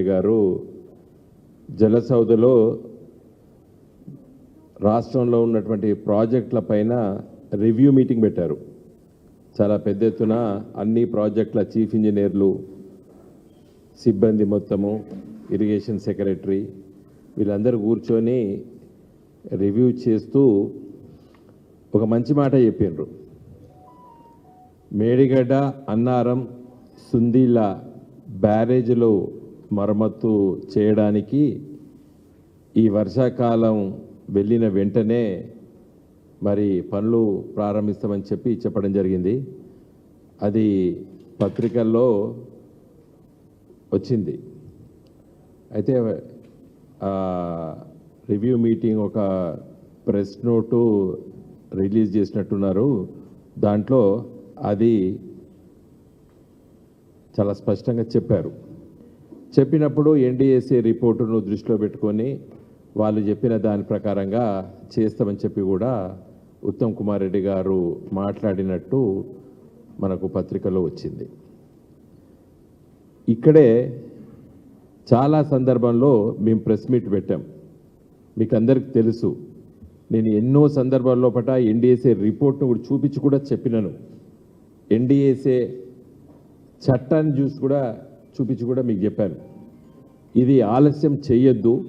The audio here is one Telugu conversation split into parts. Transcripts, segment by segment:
రెడ్డి గారు జలసౌధలో రాష్ట్రంలో ఉన్నటువంటి ప్రాజెక్టుల పైన రివ్యూ మీటింగ్ పెట్టారు. చాలా పెద్ద ఎత్తున అన్ని ప్రాజెక్టుల చీఫ్ ఇంజనీర్లు సిబ్బంది మొత్తము ఇరిగేషన్ సెక్రటరీ వీళ్ళందరూ కూర్చొని రివ్యూ చేస్తూ ఒక మంచి మాట చెప్పిండ్రు మేడిగడ్డ అన్నారం సుందీల బ్యారేజ్లో మరమ్మత్తు చేయడానికి ఈ వర్షాకాలం వెళ్ళిన వెంటనే మరి పనులు ప్రారంభిస్తామని చెప్పి చెప్పడం జరిగింది. అది పత్రికల్లో వచ్చింది. అయితే రివ్యూ మీటింగ్ ఒక ప్రెస్ నోటు రిలీజ్ చేసినట్టున్నారు. దాంట్లో అది చాలా స్పష్టంగా చెప్పారు. చెప్పినప్పుడు ఎన్డీఏసీ రిపోర్టును దృష్టిలో పెట్టుకొని వాళ్ళు చెప్పిన దాని ప్రకారంగా చేస్తామని చెప్పి కూడా ఉత్తమ్ కుమార్ రెడ్డి గారు మాట్లాడినట్టు మనకు పత్రికలో వచ్చింది. ఇక్కడే చాలా సందర్భంలో మేము ప్రెస్ మీట్ పెట్టాం. మీకు అందరికి తెలుసు నేను ఎన్నో సందర్భాల్లో పట ఎన్డీఎస్ఏ రిపోర్ట్ను కూడా చూపించి కూడా చెప్పినాను. ఎన్డీఏసీ చట్టాన్ని చూసి కూడా చూపించి కూడా మీకు చెప్పాను. ఇది ఆలస్యం చేయొద్దు.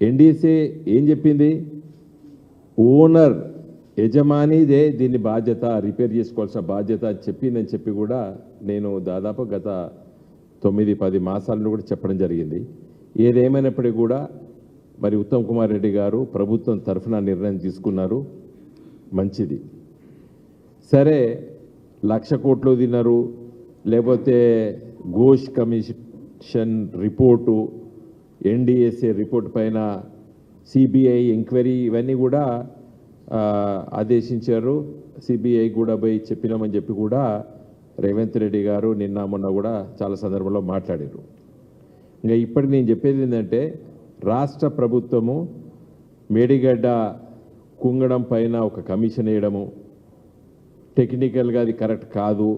ఎన్డీసీ ఏం చెప్పింది? ఓనర్ యజమానిదే దీన్ని బాధ్యత రిపేర్ చేసుకోవాల్సిన బాధ్యత అని చెప్పిందని చెప్పి కూడా నేను దాదాపు గత తొమ్మిది పది మాసాలను కూడా చెప్పడం జరిగింది. ఏదేమైనప్పటికీ కూడా మరి ఉత్తమ్ కుమార్ రెడ్డి గారు ప్రభుత్వం తరఫున నిర్ణయం తీసుకున్నారు. మంచిది. సరే లక్ష కోట్లు తిన్నారు. లేకపోతే Ghosh commission report NDSA report పైన సిబిఐ ఎంక్వైరీ ఇవన్నీ కూడా ఆదేశించారు. సిబిఐ కూడా పోయి చెప్పినామని చెప్పి కూడా రేవంత్ రెడ్డి గారు నిన్న మొన్న కూడా చాలా సందర్భంలో మాట్లాడారు. ఇంకా ఇప్పటికి నేను చెప్పేది ఏంటంటే రాష్ట్ర ప్రభుత్వము మేడిగడ్డ కుంగడం పైన ఒక కమిషన్ వేయడము టెక్నికల్గా అది కరెక్ట్ కాదు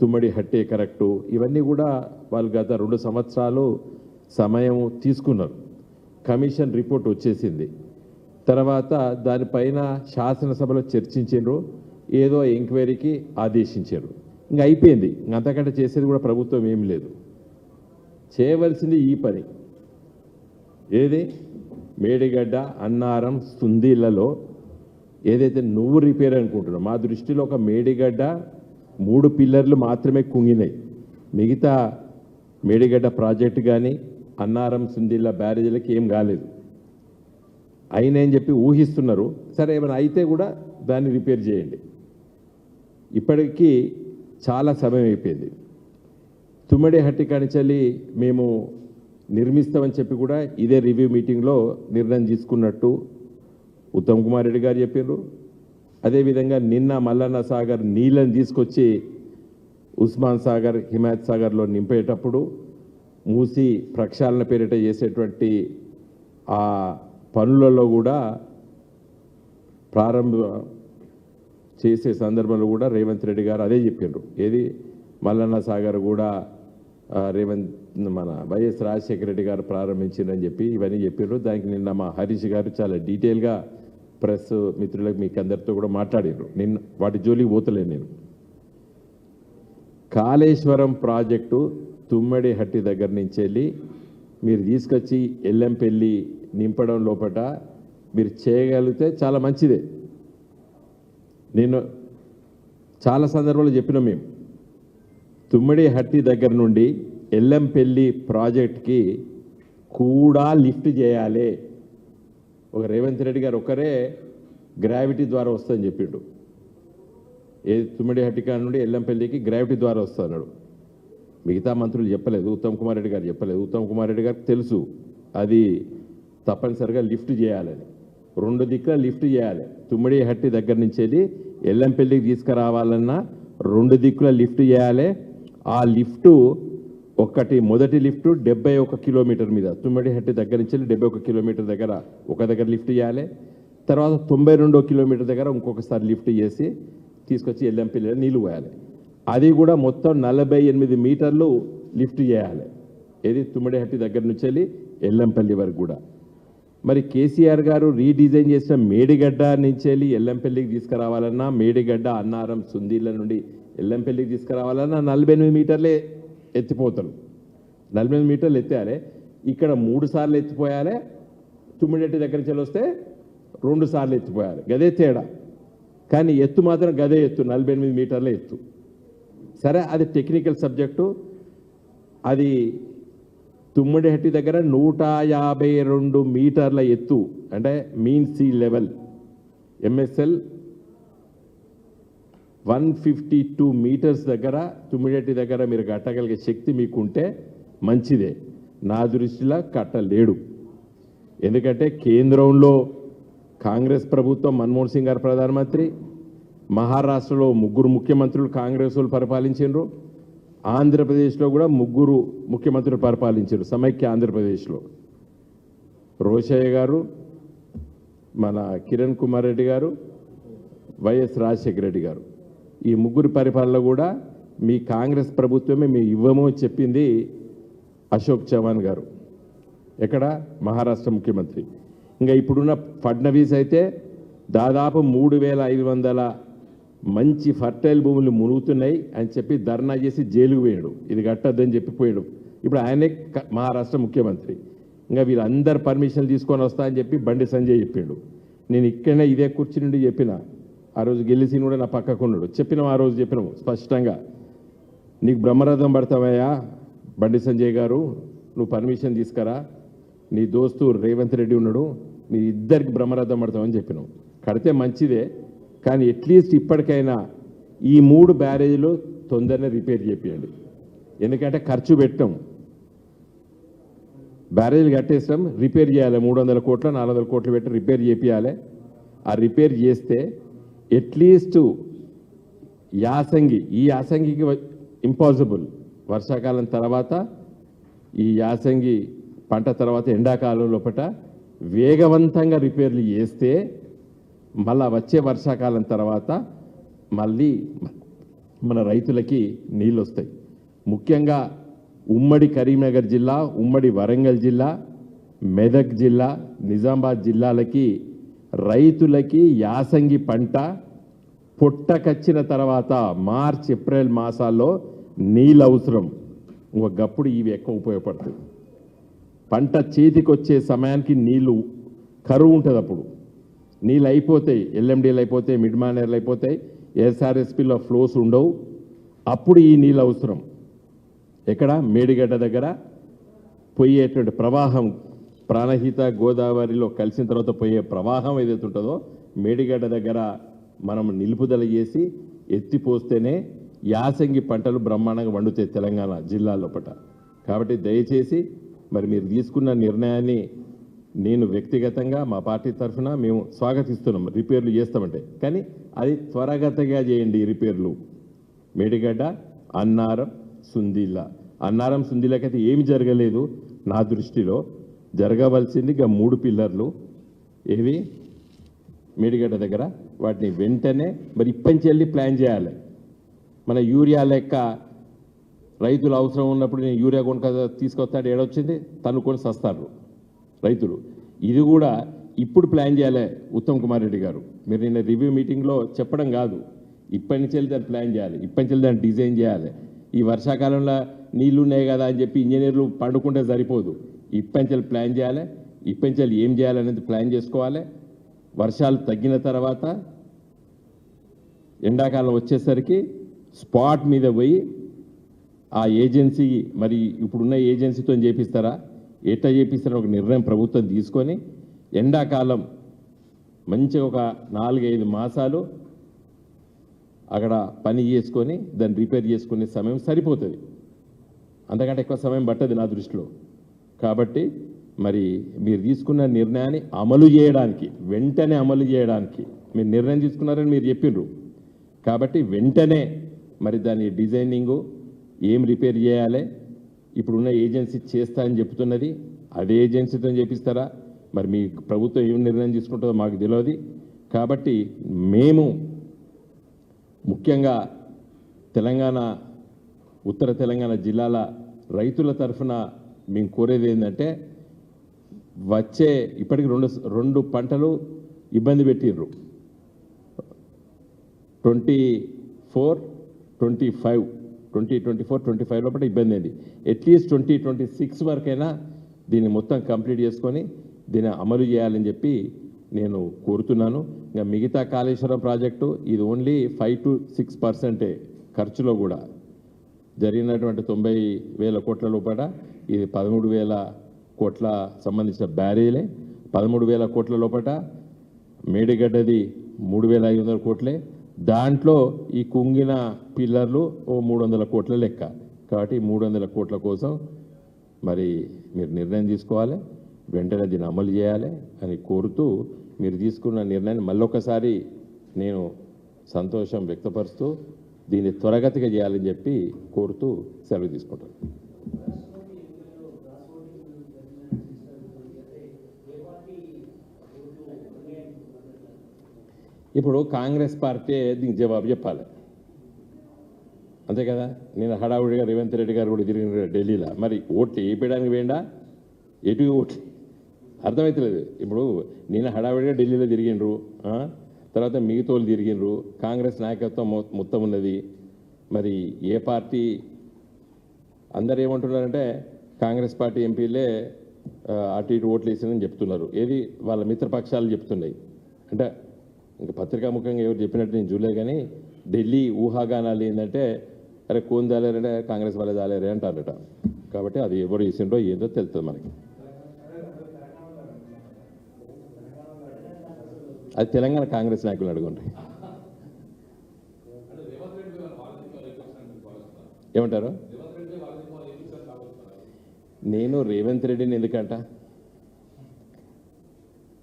తుమ్మడి హట్టే కరెక్టు. ఇవన్నీ కూడా వాళ్ళు గత రెండు సంవత్సరాలు సమయం తీసుకున్నారు. కమిషన్ రిపోర్ట్ వచ్చేసింది. తర్వాత దానిపైన శాసనసభలో చర్చించారు ఏదో ఎంక్వైరీకి ఆదేశించారు. ఇంకా అయిపోయింది. ఇంక అంతకంటే చేసేది కూడా ప్రభుత్వం ఏం లేదు. చేయవలసింది ఈ పని. ఏది? మేడిగడ్డ అన్నారం సుందీళ్ళలో ఏదైతే నువ్వు రిపేర్ అనుకుంటున్నావు మా దృష్టిలో ఒక మేడిగడ్డ మూడు పిల్లర్లు మాత్రమే కుంగినాయి. మిగతా మేడిగడ్డ ప్రాజెక్టు కానీ అన్నారం సుందీల బ్యారేజీలకి ఏం కాలేదు. అయినాయని చెప్పి ఊహిస్తున్నారు. సరే ఏమైనా అయితే కూడా దాన్ని రిపేర్ చేయండి. ఇప్పటికీ చాలా సమయం అయిపోయింది. తుమ్మడి హట్టి కణిచలి మేము నిర్మిస్తామని చెప్పి కూడా ఇదే రివ్యూ మీటింగ్లో నిర్ణయం తీసుకున్నట్టు ఉత్తమ్ కుమార్ రెడ్డి గారు చెప్పారు అదేవిధంగా నిన్న మల్లన్న సాగర్ నీళ్ళని తీసుకొచ్చి ఉస్మాన్ సాగర్ హిమాయత్ సాగర్లో నింపేటప్పుడు మూసి ప్రక్షాళన పేరిట చేసేటువంటి ఆ పనులలో కూడా ప్రారంభ చేసే సందర్భంలో కూడా రేవంత్ రెడ్డి గారు అదే చెప్పిండ్రు ఏది? మల్లన్న సాగర్ కూడా రేవంత్ మన వైఎస్ రాజశేఖర రెడ్డి గారు ప్రారంభించిందని చెప్పి ఇవన్నీ చెప్పిండ్రు దానికి నిన్న మా హరీష్ గారు చాలా డీటెయిల్గా ప్రెస్ మిత్రులకు మీకు అందరితో కూడా మాట్లాడారు నిన్న వాటి జోలికి పోతలేను నేను. కాళేశ్వరం ప్రాజెక్టు తుమ్మడి హట్టి దగ్గర నుంచి వెళ్ళి మీరు తీసుకొచ్చి ఎల్లంపల్లి నింపడం లోపట మీరు చేయగలిగితే చాలా మంచిదే. నేను చాలా సందర్భాలు చెప్పినాం మేము. తుమ్మడి హట్టి దగ్గర నుండి ఎల్లంపల్లి ప్రాజెక్ట్కి కూడా లిఫ్ట్ చేయాలి. ఒక రేవంత్ రెడ్డి గారు ఒకరే గ్రావిటీ ద్వారా వస్తుందని చెప్పిండు. ఏ తుమ్మిడి హట్టికా నుండి ఎల్లంపల్లికి గ్రావిటీ ద్వారా వస్తున్నాడు మిగతా మంత్రులు చెప్పలేదు ఉత్తమ్ కుమార్ రెడ్డి గారు చెప్పలేదు. ఉత్తమ్ కుమార్ రెడ్డి గారికి తెలుసు అది తప్పనిసరిగా లిఫ్ట్ చేయాలని. రెండు దిక్కుల లిఫ్ట్ చేయాలి. తుమ్మిడి హట్టి దగ్గర నుంచి వెళ్ళి ఎల్లంపల్లికి తీసుకురావాలన్నా రెండు దిక్కుల లిఫ్ట్ చేయాలి. ఆ లిఫ్టు ఒకటి మొదటి లిఫ్ట్ డెబ్బై ఒక కిలోమీటర్ మీద. తుమ్మడి హట్టి దగ్గర నుంచి వెళ్ళి డెబ్బై ఒక కిలోమీటర్ దగ్గర ఒక దగ్గర లిఫ్ట్ చేయాలి. తర్వాత తొంభై రెండో కిలోమీటర్ దగ్గర ఇంకొకసారి లిఫ్ట్ చేసి తీసుకొచ్చి ఎల్లంపల్లిలో నీళ్ళు పోయాలి. అది కూడా మొత్తం నలభై ఎనిమిది మీటర్లు లిఫ్ట్ చేయాలి. ఏది? తుమ్మిడిహట్టి దగ్గర నుంచి వెళ్ళి ఎల్లంపల్లి వరకు కూడా. మరి కేసీఆర్ గారు రీడిజైన్ చేసిన మేడిగడ్డ నుంచి వెళ్ళి ఎల్లంపల్లికి తీసుకురావాలన్నా మేడిగడ్డ అన్నారం సుందీల నుండి ఎల్లంపల్లికి తీసుకురావాలన్నా నలభై ఎనిమిది మీటర్లే ఎత్తిపోతారు. నలభై ఎనిమిది మీటర్లు ఎత్తేయాలి ఇక్కడ మూడు సార్లు ఎత్తిపోయాలి తుమ్మిడెట్టి దగ్గర నుంచి వస్తే రెండు సార్లు ఎత్తిపోయాలి. గదే తేడా. కానీ ఎత్తు మాత్రం గదే ఎత్తు నలభై ఎనిమిది మీటర్ల ఎత్తు. సరే అది టెక్నికల్ సబ్జెక్టు. అది తుమ్మిడిహట్టి దగ్గర నూట యాభై రెండు మీటర్ల ఎత్తు అంటే mean sea level MSL one fifty two meters దగ్గర తుమ్మిడెట్టి దగ్గర మీరు కట్టగలిగే శక్తి మీకుంటే మంచిదే. నా దృష్టిలో కట్టలేడు ఎందుకంటే కేంద్రంలో కాంగ్రెస్ ప్రభుత్వం మన్మోహన్ సింగ్ గారు ప్రధానమంత్రి మహారాష్ట్రలో ముగ్గురు ముఖ్యమంత్రులు కాంగ్రెస్ వాళ్ళు పరిపాలించారు ఆంధ్రప్రదేశ్లో కూడా ముగ్గురు ముఖ్యమంత్రులు పరిపాలించారు సమైక్య ఆంధ్రప్రదేశ్లో. రోషయ్య గారు మన కిరణ్ కుమార్ రెడ్డి గారు వైఎస్ రాజశేఖర రెడ్డి గారు. ఈ ముగ్గురు పరిపాలన కూడా మీ కాంగ్రెస్ ప్రభుత్వమే మేము ఇవ్వము అని చెప్పింది అశోక్ చవాన్ గారు. ఎక్కడ? మహారాష్ట్ర ముఖ్యమంత్రి. ఇంకా ఇప్పుడున్న ఫడ్నవీస్ అయితే దాదాపు మూడు వేల ఐదు వందల మంచి ఫర్టైల్ భూములు మునుగుతున్నాయి అని చెప్పి ధర్నా చేసి జైలుకు పోయాడు. ఇది కట్టద్దని చెప్పి పోయాడు ఇప్పుడు ఆయనే మహారాష్ట్ర ముఖ్యమంత్రి. ఇంకా వీళ్ళందరు పర్మిషన్లు తీసుకొని వస్తా అని చెప్పి బండి సంజయ్ చెప్పాడు. నేను ఇక్కడనే ఇదే కూర్చుని నుండి చెప్పిన. ఆ రోజు గెలిచిన కూడా నా పక్కకు ఉన్నాడు. చెప్పినాం ఆ రోజు చెప్పినాము స్పష్టంగా. నీకు బ్రహ్మరథం పడతావయ్యా? బండి సంజయ్ గారు నువ్వు పర్మిషన్ తీసుకురా. నీ దోస్తు రేవంత్ రెడ్డి ఉన్నాడు. మీ ఇద్దరికి బ్రహ్మరథం పడతామని చెప్పినాం. కడితే మంచిదే కానీ అట్లీస్ట్ ఇప్పటికైనా ఈ మూడు బ్యారేజ్లు తొందరనే రిపేర్ చేపియండి. ఎందుకంటే ఖర్చు పెట్టాం. బ్యారేజ్లు కట్టేస్తాం రిపేర్ చేయాలి. మూడు వందల కోట్లు నాలుగు వందల కోట్లు పెట్టి రిపేర్ చేపియాలి. ఆ రిపేర్ చేస్తే ఎట్లీస్ట్ యాసంగి ఈ యాసంగికి ఇంపాసిబుల్ వర్షాకాలం తర్వాత ఈ యాసంగి పంట తర్వాత ఎండాకాలం లోపట వేగవంతంగా రిపేర్లు చేస్తే మళ్ళా వచ్చే వర్షాకాలం తర్వాత మళ్ళీ మన రైతులకి నీళ్ళు వస్తాయి ముఖ్యంగా ఉమ్మడి కరీంనగర్ జిల్లా ఉమ్మడి వరంగల్ జిల్లా మెదక్ జిల్లా నిజామాబాద్ జిల్లాలకి రైతులకి యాసంగి పంట పుట్టకచ్చిన తర్వాత మార్చ్ ఏప్రిల్ మాసాల్లో నీళ్ళు అవసరం. ఒకప్పుడు ఇవి ఎక్కువ ఉపయోగపడుతుంది పంట చేతికొచ్చే సమయానికి నీళ్ళు కరువు ఉంటుంది అప్పుడు. నీళ్ళు అయిపోతాయి ఎల్ఎండీలు అయిపోతాయి మిడ్ మానేర్లు అయిపోతాయి ఎస్ఆర్ఎస్పిలో ఫ్లోస్ ఉండవు. అప్పుడు ఈ నీళ్ళు అవసరం. ఎక్కడ? మేడిగడ్డ దగ్గర పోయేటువంటి ప్రవాహం ప్రాణహిత గోదావరిలో కలిసిన తర్వాత పోయే ప్రవాహం ఏదైతే ఉంటుందో మేడిగడ్డ దగ్గర మనం నిలుపుదల చేసి ఎత్తిపోస్తేనే యాసంగి పంటలు బ్రహ్మాండంగా వండుతాయి తెలంగాణ జిల్లా లోపల కాబట్టి దయచేసి మరి మీరు తీసుకున్న నిర్ణయాన్ని నేను వ్యక్తిగతంగా మా పార్టీ తరఫున మేము స్వాగతిస్తున్నాం రిపేర్లు చేస్తామంటే. కానీ అది త్వరగతగా చేయండి రిపేర్లు. మేడిగడ్డ అన్నారం సుందిల్ల అన్నారం సుందిల్లకైతే ఏమి జరగలేదు నా దృష్టిలో. జరగవలసింది ఇక మూడు పిల్లర్లు. ఏవి? మేడిగడ్డ దగ్గర. వాటిని వెంటనే మరి ఇప్పటి వెళ్ళి ప్లాన్ చేయాలి. మన యూరియా లెక్క రైతులు అవసరం ఉన్నప్పుడు నేను యూరియా కొనుక తీసుకొస్తాడు ఏడొచ్చింది? తనుకొని సస్తారు రైతులు. ఇది కూడా ఇప్పుడు ప్లాన్ చేయాలి ఉత్తమ్ కుమార్ రెడ్డి గారు. మీరు నిన్న రివ్యూ మీటింగ్లో చెప్పడం కాదు. ఇప్పటి నుంచి వెళ్ళి దాన్ని ప్లాన్ చేయాలి. ఇప్పటి నుంచి వెళ్ళి దాన్ని డిజైన్ చేయాలి. ఈ వర్షాకాలంలో నీళ్ళు ఉన్నాయి కదా అని చెప్పి ఇంజనీర్లు పండుకుంటే సరిపోదు. ఇప్పటి నుంచి వెళ్ళి ప్లాన్ చేయాలి. ఇప్పటి నుంచి వెళ్ళి ఏం చేయాలనేది ప్లాన్ చేసుకోవాలి. వర్షాలు తగ్గిన తర్వాత ఎండాకాలం వచ్చేసరికి స్పాట్ మీద పోయి ఆ ఏజెన్సీ మరి ఇప్పుడున్న ఏజెన్సీతో చేపిస్తారా? ఎట్లా చేపిస్తారో? ఒక నిర్ణయం ప్రభుత్వం తీసుకొని ఎండాకాలం మంచి ఒక నాలుగైదు మాసాలు అక్కడ పని చేసుకొని దాన్ని రిపేర్ చేసుకునే సమయం సరిపోతుంది. అంతకంటే ఎక్కువ సమయం పట్టదు నా దృష్టిలో. కాబట్టి మరి మీరు తీసుకున్న నిర్ణయాన్ని అమలు చేయడానికి వెంటనే అమలు చేయడానికి మీరు నిర్ణయం తీసుకున్నారని మీరు చెప్పిండ్రు కాబట్టి వెంటనే మరి దాని డిజైనింగు ఏం రిపేర్ చేయాలి ఇప్పుడున్న ఏజెన్సీ చేస్తా అని చెప్తున్నది అదే ఏజెన్సీతో చేపిస్తారా మరి మీ ప్రభుత్వం ఏం నిర్ణయం తీసుకుంటుందో మాకు తెలియదు. కాబట్టి మేము ముఖ్యంగా తెలంగాణ ఉత్తర తెలంగాణ జిల్లాల రైతుల తరఫున మేము కోరేది ఏంటంటే వచ్చే ఇప్పటికి రెండు రెండు పంటలు ఇబ్బంది పెట్టిర్రు. Twenty four twenty five twenty twenty four twenty five లోపల ఇబ్బంది అయింది. అట్లీస్ట్ ట్వంటీ ట్వంటీ సిక్స్ వరకైనా దీన్ని మొత్తం కంప్లీట్ చేసుకొని దీన్ని అమలు చేయాలని చెప్పి నేను కోరుతున్నాను. ఇంకా మిగతా కాళేశ్వరం ప్రాజెక్టు ఇది ఓన్లీ ఫైవ్ టు సిక్స్ పర్సెంటే ఖర్చులో కూడా. జరిగినటువంటి తొంభై వేల కోట్ల లోపల ఇది పదమూడు వేల కోట్ల సంబంధించిన బ్యారేలే. పదమూడు వేల కోట్ల లోపల మేడిగడ్డది మూడు వేల ఐదు వందల కోట్లే. దాంట్లో ఈ కుంగిన పిల్లర్లు ఓ మూడు వందల కోట్ల లెక్క. కాబట్టి మూడు వందల కోట్ల కోసం మరి మీరు నిర్ణయం తీసుకోవాలి. వెంటనే దీన్ని అమలు చేయాలి అని కోరుతూ మీరు తీసుకున్న నిర్ణయాన్ని మళ్ళొకసారి నేను సంతోషం వ్యక్తపరుస్తూ దీన్ని త్వరగతిగా చేయాలని చెప్పి కోరుతూ సెలవు తీసుకుంటాను. ఇప్పుడు కాంగ్రెస్ పార్టీ దీనికి జవాబు చెప్పాలి. అంతే కదా? నేను హడావుడిగా రేవంత్ రెడ్డి గారు కూడా తిరిగిన ఢిల్లీలో. మరి ఓట్లు వేయడానికి వేయండా? ఎటు ఓట్లు అర్థమవుతలేదు ఇప్పుడు నేను హడావుడిగా ఢిల్లీలో తిరిగిండ్రు. ఆ? తర్వాత మిగతోళ్ళు తిరిగిండ్రు కాంగ్రెస్ నాయకత్వం మొత్తం ఉన్నది. మరి ఏ పార్టీ అందరు ఏమంటున్నారంటే కాంగ్రెస్ పార్టీ ఎంపీలే అటు ఇటు ఓట్లు వేసిందని చెప్తున్నారు. ఏది వాళ్ళ మిత్రపక్షాలు చెప్తున్నాయి. అంటే ఇంకా పత్రికాముఖంగా ఎవరు చెప్పినట్టు నేను చూడలేదు కానీ ఢిల్లీ ఊహాగానాలు ఏంటంటే అరే కోన్ జాలేరంటే కాంగ్రెస్ వాళ్ళే దాలేరే అంటారట. కాబట్టి అది ఎవరు వేసిండో ఏదో తెలుస్తుంది మనకి. అది తెలంగాణ కాంగ్రెస్ నాయకులు అడగండి ఏమంటారు? నేను రేవంత్ రెడ్డిని ఎందుకంట?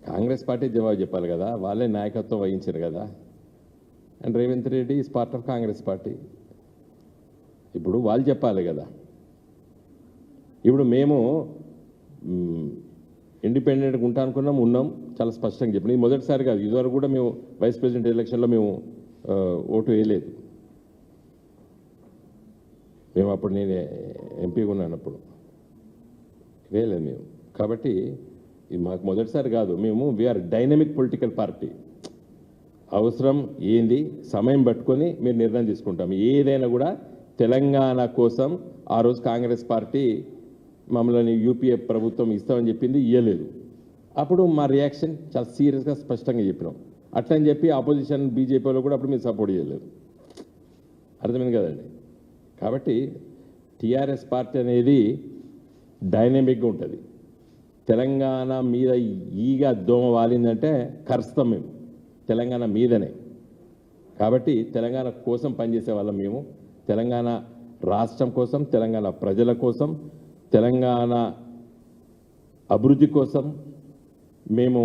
కాంగ్రెస్ పార్టీ జవాబు చెప్పాలి కదా వాళ్ళే నాయకత్వం వహించారు కదా. And Revanth Reddy is part of Congress party. ఇప్పుడు వాళ్ళు చెప్పాలి కదా. ఇప్పుడు మేము ఇండిపెండెంట్గా ఉంటా అనుకున్నాం ఉన్నాం. చాలా స్పష్టంగా చెప్పిన. ఇది మొదటిసారి కాదు ఇదివరకు కూడా మేము వైస్ ప్రెసిడెంట్ ఎలక్షన్లో మేము ఓటు వేయలేదు. మేము అప్పుడు నేను ఎంపీగా ఉన్నాను అప్పుడు. వేయలేదు మేము. కాబట్టి ఇది మాకు మొదటిసారి కాదు. మేము వీఆర్ డైనమిక్ పొలిటికల్ పార్టీ అవసరం ఏంది? సమయం పట్టుకొని మీరు నిర్ణయం తీసుకుంటాం. ఏదైనా కూడా తెలంగాణ కోసం ఆ రోజు కాంగ్రెస్ పార్టీ మమ్మల్ని యూపీఏ ప్రభుత్వం ఇస్తామని చెప్పింది ఇవ్వలేదు అప్పుడు మా రియాక్షన్ చాలా సీరియస్గా స్పష్టంగా చెప్పినాం. అట్లని చెప్పి ఆపోజిషన్ బీజేపీలో కూడా అప్పుడు మేము సపోర్ట్ చేయలేదు. అర్థమైంది కదండి? కాబట్టి టీఆర్ఎస్ పార్టీ అనేది డైనమిక్గా ఉంటుంది. తెలంగాణ మీద ఈగ దోమ వాలిందంటే కరుస్తాం మేము. తెలంగాణ మీదనే. కాబట్టి తెలంగాణ కోసం పనిచేసే వాళ్ళం మేము. తెలంగాణ రాష్ట్రం కోసం తెలంగాణ ప్రజల కోసం తెలంగాణ అభివృద్ధి కోసం మేము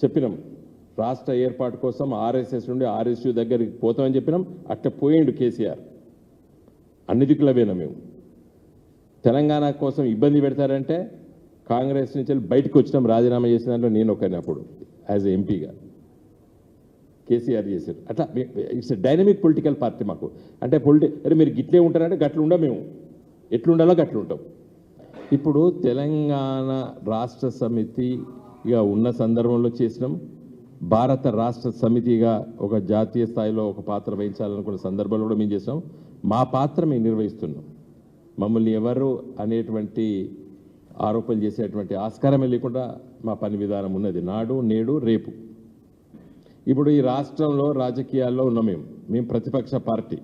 చెప్పినాం. రాష్ట్ర ఏర్పాటు కోసం ఆర్ఎస్ఎస్ నుండి ఆర్ఎస్యు దగ్గరికి పోతామని చెప్పినాం. అట్ట పోయిండు కేసీఆర్. అన్ని దిక్కుల మేము. తెలంగాణ కోసం ఇబ్బంది పెడతారంటే కాంగ్రెస్ నుంచి వెళ్ళి బయటకు వచ్చినాం. రాజీనామా చేసిన దాంట్లో నేను ఒకరిని అప్పుడు యాజ్ ఎ ఎంపీగా. కేసీఆర్ చేశారు. అట్లా ఇట్స్ డైనమిక్ పొలిటికల్ పార్టీ మాకు. అంటే పొలిటి మీరు గిట్లే ఉంటారంటే గట్లు ఉండం మేము. ఎట్లుండాలో అట్లుంటాం ఇప్పుడు తెలంగాణ రాష్ట్ర సమితిగా ఉన్న సందర్భంలో చేసినాం. భారత రాష్ట్ర సమితిగా ఒక జాతీయ స్థాయిలో ఒక పాత్ర వహించాలనుకున్న సందర్భంలో కూడా మేము చేసాం మా పాత్ర మేము నిర్వహిస్తున్నాం. మమ్మల్ని ఎవరు అనేటువంటి ఆరోపణలు చేసేటువంటి ఆస్కారమే లేకుండా మా పని విధానం ఉన్నది. నాడు నేడు రేపు. ఇప్పుడు ఈ రాష్ట్రంలో రాజకీయాల్లో ఉన్నాం మేము. మేము ప్రతిపక్ష పార్టీ.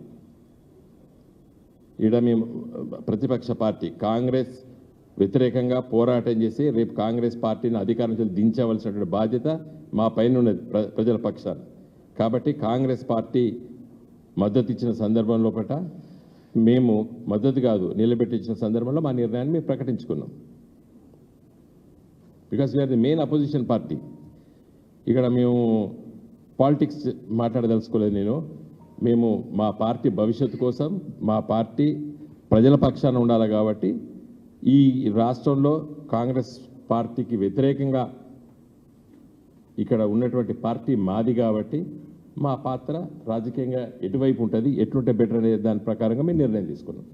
ఈడ మేము ప్రతిపక్ష పార్టీ కాంగ్రెస్ వ్యతిరేకంగా పోరాటం చేసి రేపు కాంగ్రెస్ పార్టీని అధికారం నుంచి దించవలసినటువంటి బాధ్యత మా పైన ఉన్నది ప్ర- ప్రజల పక్షాన. కాబట్టి కాంగ్రెస్ పార్టీ మద్దతు ఇచ్చిన సందర్భంలో పట మేము మద్దతు కాదు నిలబెట్టించిన సందర్భంలో మా నిర్ణయాన్ని మేము ప్రకటించుకున్నాం. Because we are the main opposition party. ఇక్కడ మేము పాలిటిక్స్ మాట్లాడదలుచుకోలేదు నేను. మేము మా పార్టీ భవిష్యత్తు కోసం మా పార్టీ ప్రజల పక్షాన ఉండాలి కాబట్టి ఈ రాష్ట్రంలో కాంగ్రెస్ పార్టీకి వ్యతిరేకంగా ఇక్కడ ఉన్నటువంటి పార్టీ మాది కాబట్టి మా పాత్ర రాజకీయంగా ఎటువైపు ఉంటుంది ఎట్లుంటే బెటర్ అనే దాని ప్రకారంగా మేము నిర్ణయం తీసుకున్నాం.